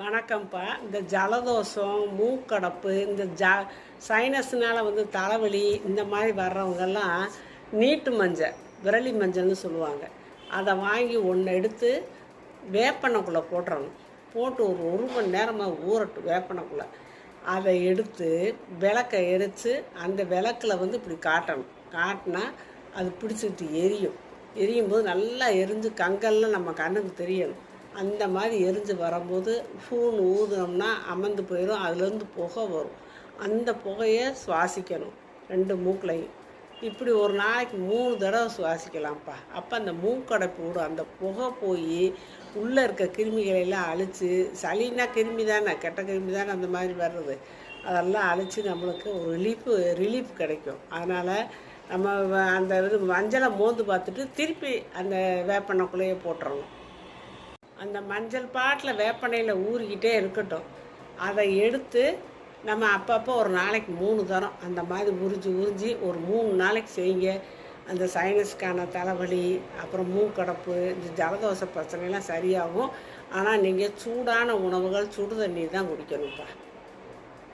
வணக்கம்ப்பா. இந்த ஜலதோஷம் மூக்கடப்பு இந்த ஜ சைனஸ்னால் வந்து தலைவலி இந்த மாதிரி வர்றவங்கெல்லாம் நீட்டு மஞ்சள் விரலி மஞ்சள்னு சொல்லுவாங்க. அதை வாங்கி ஒன்று எடுத்து வேப்பெண்ணக்குள்ளே போட்டுறணும். போட்டு ஒரு ஒரு மணி நேரமாக ஊறட்டும் வேப்பனைக்குள்ளே அதை எடுத்து விளக்கை எரித்து அந்த விளக்கில் வந்து இப்படி காட்டணும். காட்டினா அது பிடிச்சிட்டு எரியும். எரியும் போது நல்லா எரிஞ்சு கங்கல்லாம் நம்ம கண்ணுக்கு தெரியணும். அந்த மாதிரி எரிஞ்சு வரும்போது ஃபூன் ஊதுனோம்னா அமர்ந்து போயிடும் அதுலேருந்து புகை வரும். அந்த புகையை சுவாசிக்கணும் ரெண்டு மூக்கிலையும். இப்படி ஒரு நாளைக்கு மூணு தடவை சுவாசிக்கலாம்ப்பா. அப்போ அந்த மூக்கடைப்பு விடும் அந்த புகை போய் உள்ளே இருக்க கிருமிகளை எல்லாம் அழித்து சளின்னா கிருமி தானே கெட்ட கிருமி தானே அந்த மாதிரி வர்றது. அதெல்லாம் அழித்து நம்மளுக்கு ஒரு ரிலீஃபு ரிலீஃப் கிடைக்கும். அதனால் நம்ம அந்த இது மஞ்சளை மோந்து பார்த்துட்டு திருப்பி அந்த வேப்பெண்ணக்குள்ளேயே போட்டுறணும். அந்த மஞ்சள் பாட்டில் வேப்பனையில் ஊறிக்கிட்டே இருக்கட்டும். அதை எடுத்து நம்ம அப்பப்போ ஒரு நாளைக்கு மூணு தரம் அந்த மாதிரி உறிஞ்சி உறிஞ்சி ஒரு மூணு நாளைக்கு செய்யுங்க. அந்த சைனஸ்க்கான தலைவலி அப்புறம் மூக்கடப்பு இந்த ஜலதோஷ பிரச்சனைலாம் சரியாகும். ஆனால் நீங்கள் சூடான உணவுகள் சுடு தண்ணி தான் குடிக்கணும்ப்பா.